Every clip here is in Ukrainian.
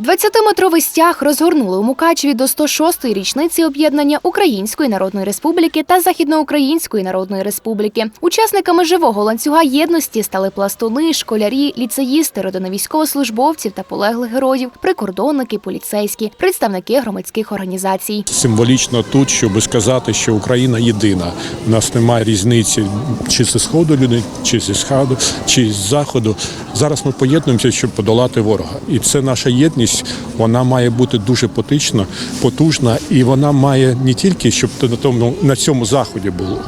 20-метровий стяг розгорнули у Мукачеві до 106-ї річниці об'єднання Української Народної Республіки та Західноукраїнської Народної Республіки. Учасниками живого ланцюга єдності стали пластуни, школярі, ліцеїсти, родини військовослужбовців та полеглих героїв, прикордонники, поліцейські, представники громадських організацій. Символічно тут, щоб сказати, що Україна єдина. У нас немає різниці чи зі сходу люди, чи зі сходу, чи з заходу. Зараз ми поєднуємося, щоб подолати ворога. І це наша єдність. Вона має бути дуже потична, потужна, і вона має не тільки щоб на тому на цьому заході було.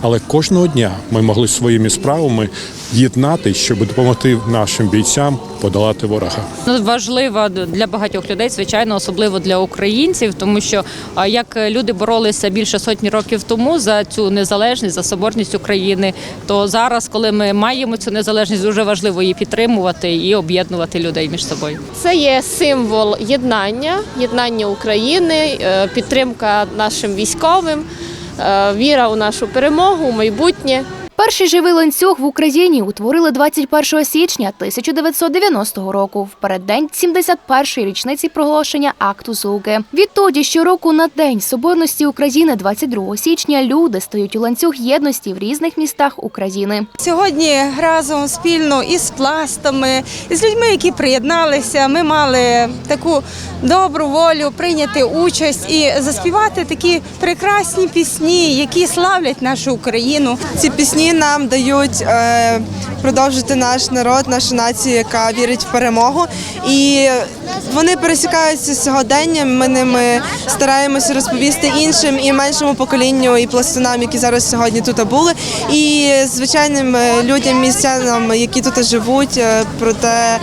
Але кожного дня ми могли своїми справами єднати, щоб допомогти нашим бійцям подолати ворога. Ну, важлива для багатьох людей, звичайно, особливо для українців, тому що як люди боролися більше сотні років тому за цю незалежність, за соборність України, то зараз, коли ми маємо цю незалежність, дуже важливо її підтримувати і об'єднувати людей між собою. Це є символ єднання, єднання України, е, підтримка нашим військовим, е, віра у нашу перемогу, у майбутнє. Перший живий ланцюг в Україні утворили 21 січня 1990 року, в переддень 71-ї річниці проголошення акту Зуги. Відтоді щороку на День Соборності України, 22 січня, люди стають у ланцюг єдності в різних містах України. Сьогодні разом спільно із пластами, і з людьми, які приєдналися, ми мали таку добру волю прийняти участь і заспівати такі прекрасні пісні, які славлять нашу Україну. Ці пісні нам дають е, продовжити наш народ, нашу націю, яка вірить в перемогу. І вони пересікаються сьогоденням. Ми ними стараємося розповісти іншим і меншому поколінню, і пластунам, які зараз сьогодні тут були, і звичайним е, людям, містянам, які тут живуть, е, про те,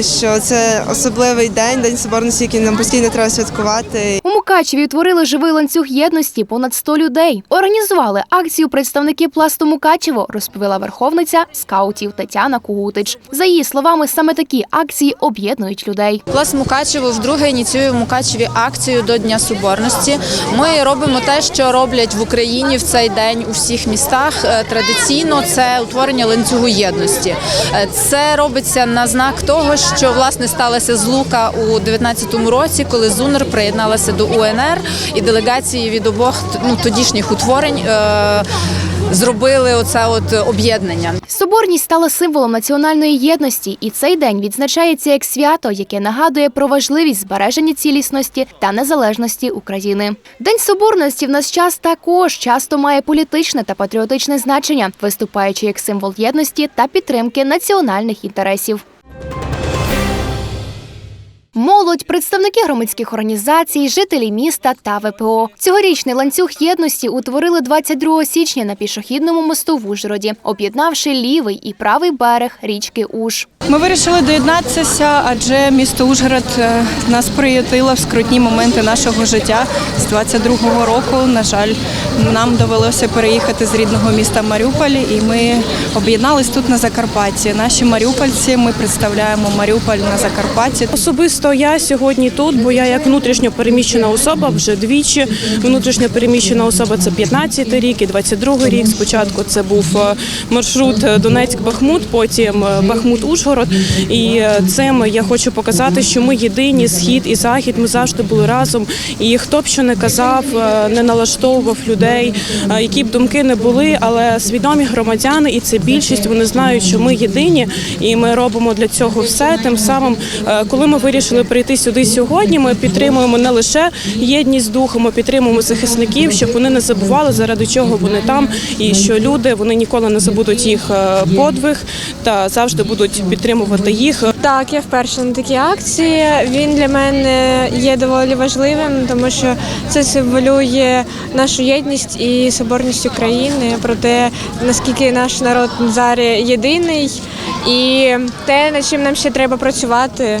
що це особливий день, день соборності, який нам постійно треба святкувати. Мукачеві утворили живий ланцюг єдності понад 100 людей. Організували акцію представники пласту Мукачево, розповіла верховниця скаутів Тетяна Кугутич. За її словами, саме такі акції об'єднують людей. Пласт Мукачево вдруге ініціює в Мукачеві акцію до Дня Соборності. Ми робимо те, що роблять в Україні в цей день у всіх містах. Е, Традиційно це утворення ланцюгу єдності. Е, Це робиться на знак того, що власне сталася злука у 19-му році, коли ЗУНР приєдналася до УНР, і делегації від обох ну, тодішніх утворень е, зробили оце от об'єднання. Соборність стала символом національної єдності, і цей день відзначається як свято, яке нагадує про важливість збереження цілісності та незалежності України. День соборності в наш час також часто має політичне та патріотичне значення, виступаючи як символ єдності та підтримки національних інтересів. Молодь, представники громадських організацій, жителі міста та ВПО. Цьогорічний ланцюг єдності утворили 22 січня на пішохідному мосту в Ужгороді, об'єднавши лівий і правий берег річки Уж. Ми вирішили доєднатися, адже місто Ужгород е, нас приютило в скрутні моменти нашого життя. З 22-го року, на жаль, нам довелося переїхати з рідного міста Маріуполь, і ми об'єднались тут на Закарпатті. Наші маріупольці, ми представляємо Маріуполь на Закарпатті. Особисто я сьогодні тут, бо я як внутрішньо переміщена особа вже двічі. Внутрішньо переміщена особа це 15-й рік і 22-й рік. Спочатку це був е, маршрут Донецьк-Бахмут, потім е, Бахмут-Ужгород. І е, цим я хочу показати, що ми єдині, схід і захід. Ми завжди були разом. І хто б що не казав, е, не налаштовував людей, е, які б думки не були, але свідомі громадяни, і це більшість. Вони знають, що ми єдині, і ми робимо для цього все. Тим самим, е, коли ми вирішили прийти сюди сьогодні, ми підтримуємо не лише єдність духу, ми підтримуємо захисників, щоб вони не забували, заради чого вони там, і що люди вони ніколи не забудуть їх е, подвиг та завжди будуть підтримувати їх. Так, я вперше на такій акції. Він для мене є доволі важливим, тому що це символює нашу єдність і соборність України, про те, наскільки наш народ зараз єдиний, і те, над чим нам ще треба працювати.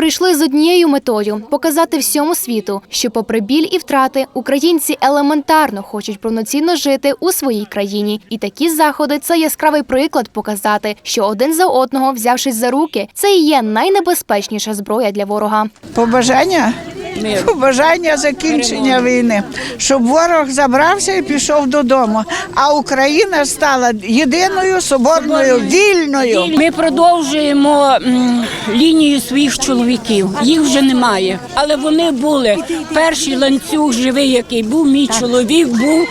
прийшли з однією метою показати всьому світу, що, попри біль і втрати, українці елементарно хочуть повноцінно жити у своїй країні. І такі заходи це яскравий приклад показати, що один за одного, взявшись за руки, це і є найнебезпечніша зброя для ворога. Побажання? Побажання закінчення війни, щоб ворог забрався і пішов додому, а Україна стала єдиною, соборною, вільною. Ми продовжуємо лінію своїх чоловіків. Їх вже немає, але вони були. Перший ланцюг живий, який був. Мій чоловік був.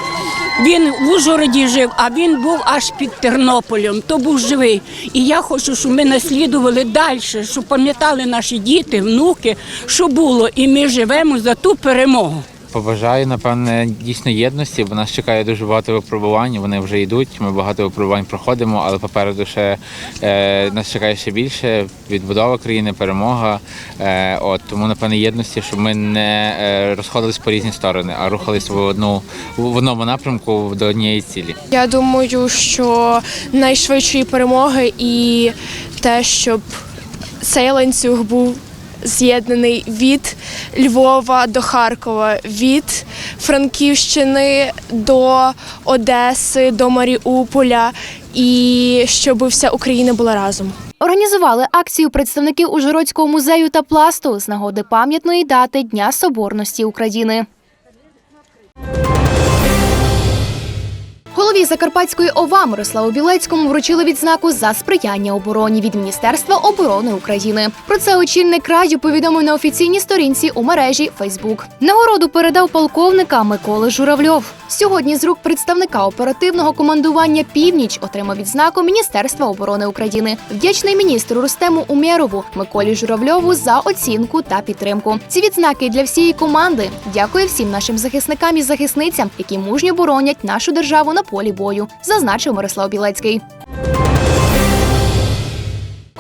Він в Ужгороді жив, а він був аж під Тернополем. То був живий. І я хочу, щоб ми наслідували далі, щоб пам'ятали наші діти, внуки, що було, і ми живемо за ту перемогу. Побажаю, напевне, дійсно єдності, бо нас чекає дуже багато випробувань. Вони вже йдуть. Ми багато випробувань проходимо, але попереду ще е, нас чекає ще більше. Відбудова країни, перемога. Е, от тому, напевне, єдності, щоб ми не е, розходились по різні сторони, а рухались в одну в одному напрямку до однієї цілі. Я думаю, що найшвидшої перемоги і те, щоб цей ланцюг був з'єднаний від Львова до Харкова, від Франківщини до Одеси, до Маріуполя, і щоб вся Україна була разом. Організували акцію представники Ужгородського музею та пласту з нагоди пам'ятної дати Дня Соборності України. Голові Закарпатської ОВА Мирославу Білецькому вручили відзнаку за сприяння обороні від Міністерства оборони України. Про це очільник краю повідомив на офіційній сторінці у мережі Фейсбук. Нагороду передав полковника Миколи Журавльов. Сьогодні з рук представника оперативного командування Північ отримав відзнаку Міністерства оборони України. Вдячний міністру Рустему Умєрову Миколі Журавльову за оцінку та підтримку. Ці відзнаки для всієї команди. Дякую всім нашим захисникам і захисницям, які мужньо боронять нашу державу на полі бою, зазначив Мирослав Білецький.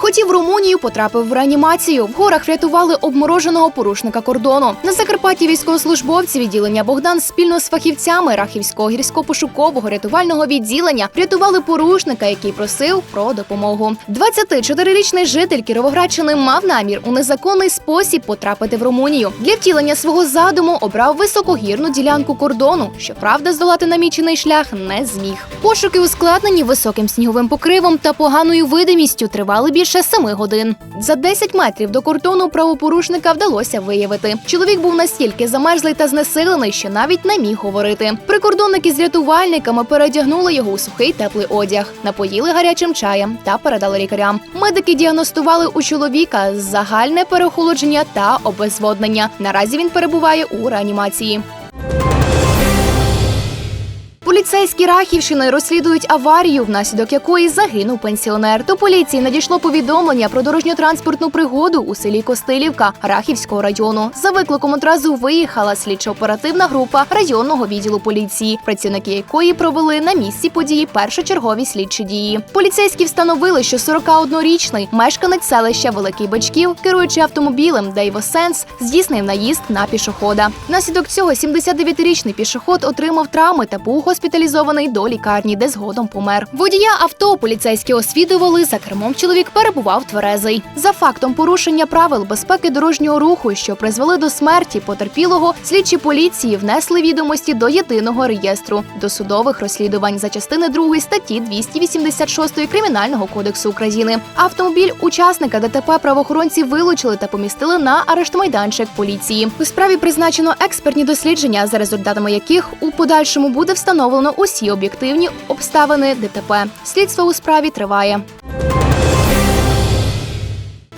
Хотів в Румунію, потрапив в реанімацію. В горах врятували обмороженого порушника кордону. На Закарпатті військовослужбовці відділення Богдан спільно з фахівцями Рахівського гірсько-пошукового рятувального відділення врятували порушника, який просив про допомогу. 24-річний житель Кіровоградщини мав намір у незаконний спосіб потрапити в Румунію. Для втілення свого задуму обрав високогірну ділянку кордону. Щоправда, здолати намічений шлях не зміг. Пошуки ускладнені високим сніговим покривом та поганою видимістю тривали більше семи годин. За 10 метрів до кордону правопорушника вдалося виявити. Чоловік був настільки замерзлий та знесилений, що навіть не міг говорити. Прикордонники з рятувальниками передягнули його у сухий теплий одяг, напоїли гарячим чаєм та передали лікарям. Медики діагностували у чоловіка загальне переохолодження та обезводнення. Наразі він перебуває у реанімації. Поліцейські Рахівщини розслідують аварію, внаслідок якої загинув пенсіонер. До поліції надійшло повідомлення про дорожньо-транспортну пригоду у селі Костилівка Рахівського району. За викликом одразу виїхала слідчо-оперативна група районного відділу поліції, працівники якої провели на місці події першочергові слідчі дії. Поліцейські встановили, що 41-річний мешканець селища Великий Бачків, керуючи автомобілем Дейво Сенс, здійснив наїзд на пішохода. Внаслідок цього 79-річний пішоход отримав травми та був госпіталізований до лікарні, де згодом помер. Водія авто поліцейські освідували. За кермом чоловік перебував тверезий. За фактом порушення правил безпеки дорожнього руху, що призвели до смерті потерпілого, слідчі поліції внесли відомості до єдиного реєстру досудових розслідувань за частини 2 статті 286 кримінального кодексу України. Автомобіль учасника ДТП правоохоронці вилучили та помістили на арештмайданчик поліції. У справі призначено експертні дослідження, за результатами яких у подальшому буде встановлено усі об'єктивні обставини ДТП. Слідство у справі триває.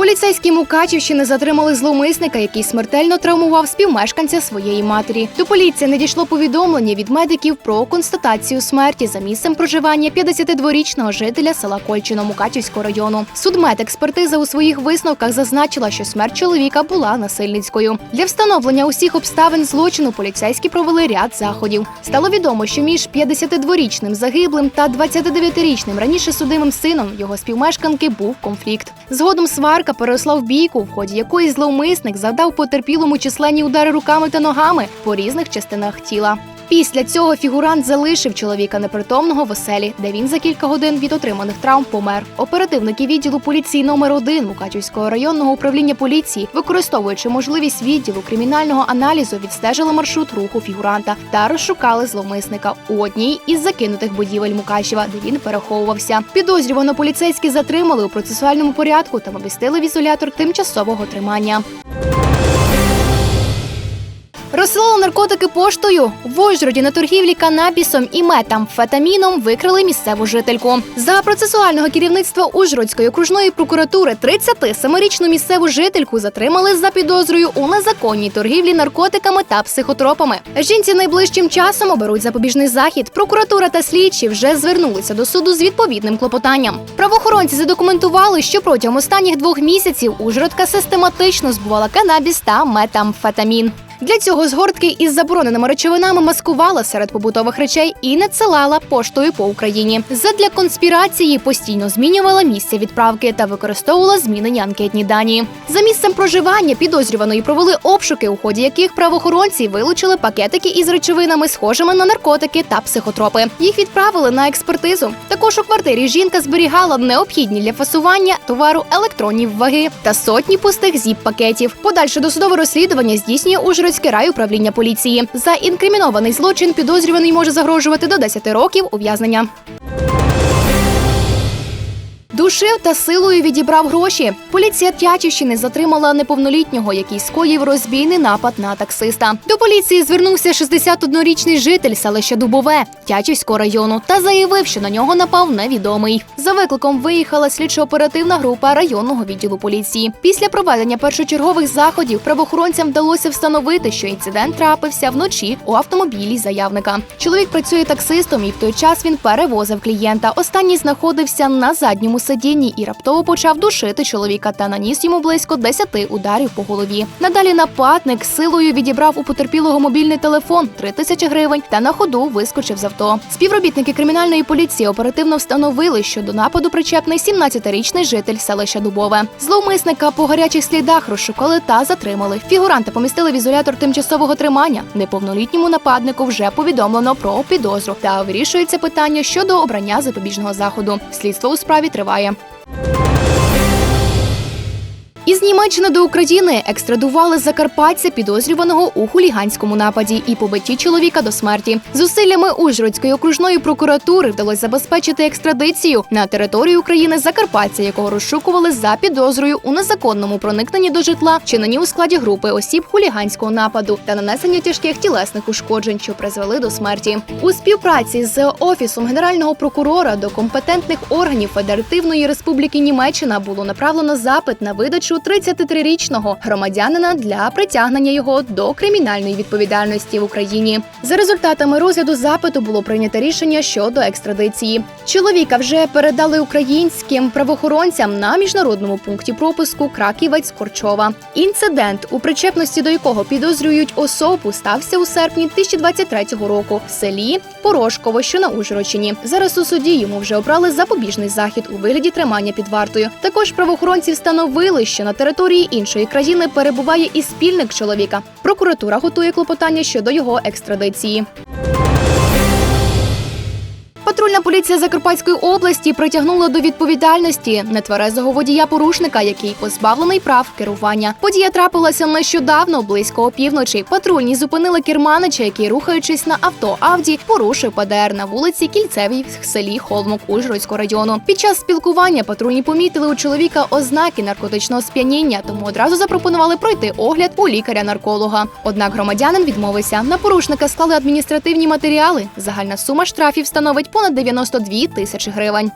Поліцейські Мукачівщини затримали зловмисника, який смертельно травмував співмешканця своєї матері. До поліції надійшло повідомлення від медиків про констатацію смерті за місцем проживання 52-річного жителя села Кольчино Мукачівського району. Судмедекспертиза у своїх висновках зазначила, що смерть чоловіка була насильницькою. Для встановлення усіх обставин злочину поліцейські провели ряд заходів. Стало відомо, що між 52-річним загиблим та 29-річним раніше судимим сином його співмешканки був конфлікт. Згодом сварка переросла в бійку, в ході якої зловмисник завдав потерпілому численні удари руками та ногами по різних частинах тіла. Після цього фігурант залишив чоловіка непритомного в оселі, де він за кілька годин від отриманих травм помер. Оперативники відділу поліції номер 1 Мукачівського районного управління поліції, використовуючи можливість відділу кримінального аналізу, відстежили маршрут руху фігуранта та розшукали зловмисника у одній із закинутих будівель Мукачева, де він переховувався. Підозрювано поліцейські затримали у процесуальному порядку та помістили в ізолятор тимчасового тримання. Розсилали наркотики поштою. В Ужгороді на торгівлі канабісом і метамфетаміном викрили місцеву жительку. За процесуального керівництва Ужгородської окружної прокуратури 37-річну місцеву жительку затримали за підозрою у незаконній торгівлі наркотиками та психотропами. Жінці найближчим часом оберуть запобіжний захід. Прокуратура та слідчі вже звернулися до суду з відповідним клопотанням. Правоохоронці задокументували, що протягом останніх двох місяців Ужгородка систематично збувала канабіс та метамфетамін. Для цього згортки із забороненими речовинами маскувала серед побутових речей і надсилала поштою по Україні. Задля конспірації постійно змінювала місце відправки та використовувала змінені анкетні дані. За місцем проживання підозрюваної провели обшуки, у ході яких правоохоронці вилучили пакетики із речовинами, схожими на наркотики та психотропи. Їх відправили на експертизу. Також у квартирі жінка зберігала необхідні для фасування товару електронні ваги та сотні пустих зіп-пакетів. Подальше досудове розслідування здійснює Ужгородське райуправління поліції. За інкримінований злочин підозрюваний може загрожувати до 10 років ув'язнення. Душив та силою відібрав гроші. Поліція Тячівщини затримала неповнолітнього, який скоїв розбійний напад на таксиста. До поліції звернувся 61-річний житель селища Дубове Тячівського району та заявив, що на нього напав невідомий. За викликом виїхала слідчо-оперативна група районного відділу поліції. Після проведення першочергових заходів правоохоронцям вдалося встановити, що інцидент трапився вночі у автомобілі заявника. Чоловік працює таксистом, і в той час він перевозив клієнта. Останній знаходився на задньому сидінні і раптово почав душити чоловіка та наніс йому близько 10 ударів по голові. Надалі нападник силою відібрав у потерпілого мобільний телефон 3 тисячі гривень та на ходу вискочив з авто. Співробітники кримінальної поліції оперативно встановили, що до нападу причетний 17-річний житель селища Дубове. Зловмисника по гарячих слідах розшукали та затримали. Фігуранта помістили в ізолятор тимчасового тримання. Неповнолітньому нападнику вже повідомлено про підозру та вирішується питання щодо обрання запобіжного заходу. Слідство у справі триває. впливає. Із Німеччини до України екстрадували закарпатця, підозрюваного у хуліганському нападі і побитті чоловіка до смерті. Зусиллями Ужгородської окружної прокуратури вдалося забезпечити екстрадицію на територію України закарпатця, якого розшукували за підозрою у незаконному проникненні до житла, вчиненні у складі групи осіб хуліганського нападу та нанесення тяжких тілесних ушкоджень, що призвели до смерті. У співпраці з офісом генерального прокурора до компетентних органів Федеративної Республіки Німеччина було направлено запит на видачу 33-річного громадянина для притягнення його до кримінальної відповідальності в Україні. За результатами розгляду запиту було прийнято рішення щодо екстрадиції. Чоловіка вже передали українським правоохоронцям на міжнародному пункті пропуску Краківець Корчова. Інцидент, у причепності до якого підозрюють особу, стався у серпні 2023 року в селі Порошково, що на Ужгородщині. Зараз у суді йому вже обрали запобіжний захід у вигляді тримання під вартою. Також правоохоронці встановили, що на території іншої країни перебуває і спільник чоловіка. Прокуратура готує клопотання щодо його екстрадиції. Патрульна поліція Закарпатської області притягнула до відповідальності нетверезого водія порушника, який позбавлений прав керування. Подія трапилася нещодавно, близько опівночі. Патрульні зупинили керманича, який, рухаючись на авто Авді, порушив ПДР на вулиці Кільцевій в селі Холмок Ужгородського району. Під час спілкування патрульні помітили у чоловіка ознаки наркотичного сп'яніння, тому одразу запропонували пройти огляд у лікаря-нарколога. Однак громадянин відмовився. На порушника склали адміністративні матеріали. Загальна сума штрафів становить понад 92 тисячі гривень.